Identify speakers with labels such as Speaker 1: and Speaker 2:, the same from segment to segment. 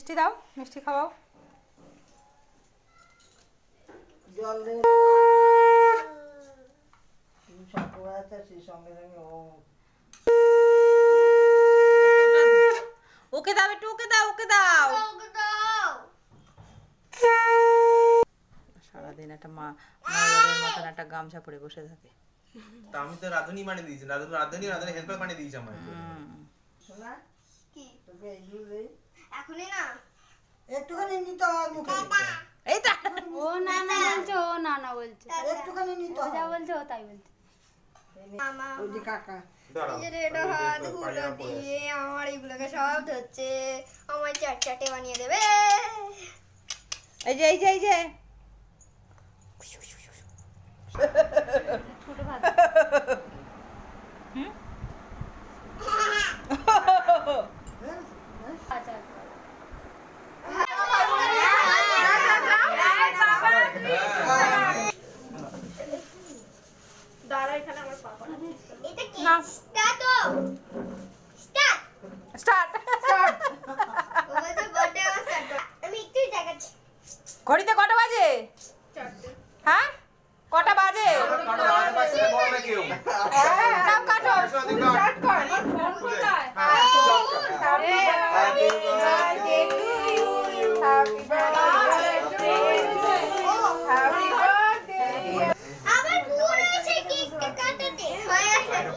Speaker 1: মিষ্টি দাও মিষ্টি খাওয়াও।
Speaker 2: জল
Speaker 1: ওকে দাও একটু ওকে দাও ওকে দাও। সারাদিন একটা মা মতন একটা গামছা পরে বসে থাকে।
Speaker 3: তা আমি তো রাধুনি মানে দিয়েছি রাধুনি রাধুনি রাধুনি হেল্পার মানে দিয়েছি আমার
Speaker 2: শোনা
Speaker 4: কি
Speaker 2: তোকে
Speaker 4: এখনই না?
Speaker 2: একটুখানি নিতে হয় মুখে।
Speaker 1: এই তো।
Speaker 5: ও না না বলছে ও না না বলছে।
Speaker 2: একটুখানি নিতে
Speaker 5: ও যা বলছে ও তাই বলছে।
Speaker 4: মামা
Speaker 2: ওই কাকা।
Speaker 4: হাতগুলো দিয়ে আমার এগুলোকে সব ধরছে। আমার চাট চাটে বানিয়ে দেবে।
Speaker 1: এই যে এই যে এই যে।
Speaker 5: ছোট ভাত
Speaker 4: এটা কি?
Speaker 1: না।
Speaker 4: Start start.
Speaker 1: স্টার্ট।
Speaker 4: ও বলছে বার্থডে আমার স্টার্ট আমি একটু দেখাচ্ছি।
Speaker 1: ঘড়িতে কটা বাজে? হ্যাঁ? কটা বাজে?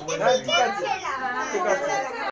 Speaker 3: Buenas chicas.